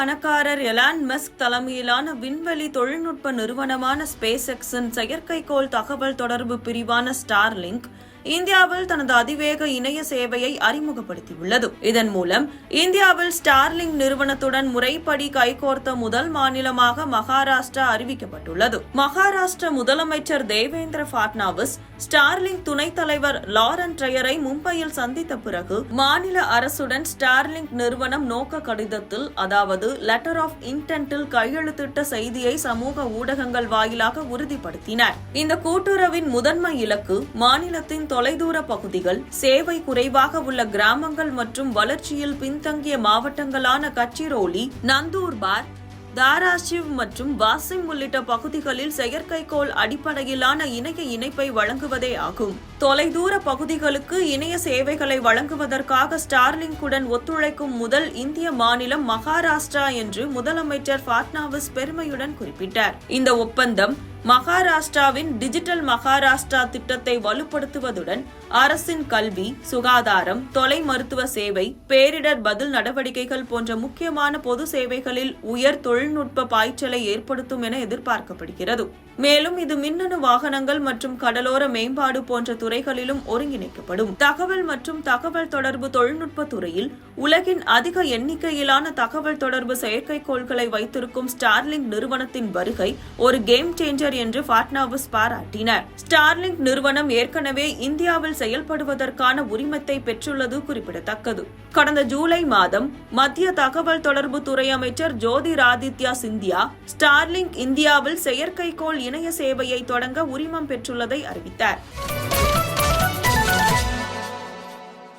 பணக்காரர் Elon Musk தலைமையிலான விண்வெளி தொழில்நுட்ப நிறுவனமான ஸ்பேஸ் எக்ஸின் செயற்கைக்கோள் தகவல் தொடர்பு பிரிவான ஸ்டார்லிங்க் இந்தியாவில் தனது அதிவேக இணைய சேவையை அறிமுகப்படுத்தியுள்ளது. இதன் மூலம் இந்தியாவில் ஸ்டார்லிங் நிறுவனத்துடன் முறைப்படி கைகோர்த்த முதல் மாநிலமாக மகாராஷ்டிரா அறிவிக்கப்பட்டுள்ளது. மகாராஷ்டிர முதலமைச்சர் தேவேந்திர பட்னாவிஸ் ஸ்டார்லிங் துணைத் தலைவர் லாரன் ட்ரையரை மும்பையில் சந்தித்த பிறகு மாநில அரசுடன் ஸ்டார்லிங் நிறுவனம் நோக்க கடிதத்தில் அதாவது லெட்டர் ஆஃப் இன்டென்ட்டில் கையெழுத்திட்ட செய்தியை சமூக ஊடகங்கள் வாயிலாக உறுதிப்படுத்தினர் இந்த கூட்டுறவின் முதன்மை இலக்கு மாநிலத்தின் தொலைதூர பகுதிகள் சேவை குறைவாக உள்ள கிராமங்கள் மற்றும் வளர்ச்சியில் பின்தங்கிய மாவட்டங்களான கச்சிரோலி நந்தூர்பார் தாராசிவ் மற்றும் வாசிம் உள்ளிட்ட பகுதிகளில் செயற்கைக்கோள் அடிப்படையிலான இணைய இணைப்பை வழங்குவதே ஆகும். தொலைதூர பகுதிகளுக்கு இணைய சேவைகளை வழங்குவதற்காக ஸ்டார்லிங்குடன் ஒத்துழைக்கும் முதல் இந்திய மாநிலம் மகாராஷ்டிரா என்று முதலமைச்சர் பாட்னாவிஸ் பெருமையுடன் குறிப்பிட்டார். இந்த ஒப்பந்தம் மகாராஷ்டிராவின் டிஜிட்டல் மகாராஷ்டிரா திட்டத்தை வலுப்படுத்துவதுடன் அரசின் கல்வி சுகாதாரம் தொலை மருத்துவ சேவை பேரிடர் பதில் நடவடிக்கைகள் போன்ற முக்கியமான பொது சேவைகளில் உயர் தொழில்நுட்ப பாய்ச்சலை ஏற்படுத்தும் என எதிர்பார்க்கப்படுகிறது. மேலும் இது மின்னணு வாகனங்கள் மற்றும் கடலோர மேம்பாடு போன்ற துறைகளிலும் ஒருங்கிணைக்கப்படும். தகவல் மற்றும் தகவல் தொடர்பு தொழில்நுட்ப துறையில் உலகின் அதிக எண்ணிக்கையிலான தகவல் தொடர்பு செயற்கைக்கோள்களை வைத்திருக்கும் ஸ்டார்லிங் நிறுவனத்தின் வருகை ஒரு கேம் சேஞ்சர் என்று ஃபாட்னாவிஸ் பாராட்டினர். ஸ்டார்லிங்க் நிறுவனம் ஏற்கனவே இந்தியாவில் செயல்படுவதற்கான உரிமத்தை பெற்றுள்ளது குறிப்பிடத்தக்கது. கடந்த ஜூலை மாதம் மத்திய தகவல் தொடர்பு துறை அமைச்சர் ஜோதிராதித்யா சிந்தியா ஸ்டார்லிங்க் இந்தியாவில் செயற்கைக்கோள் இணைய சேவையை தொடங்க உரிமம் பெற்றுள்ளதை அறிவித்தார்.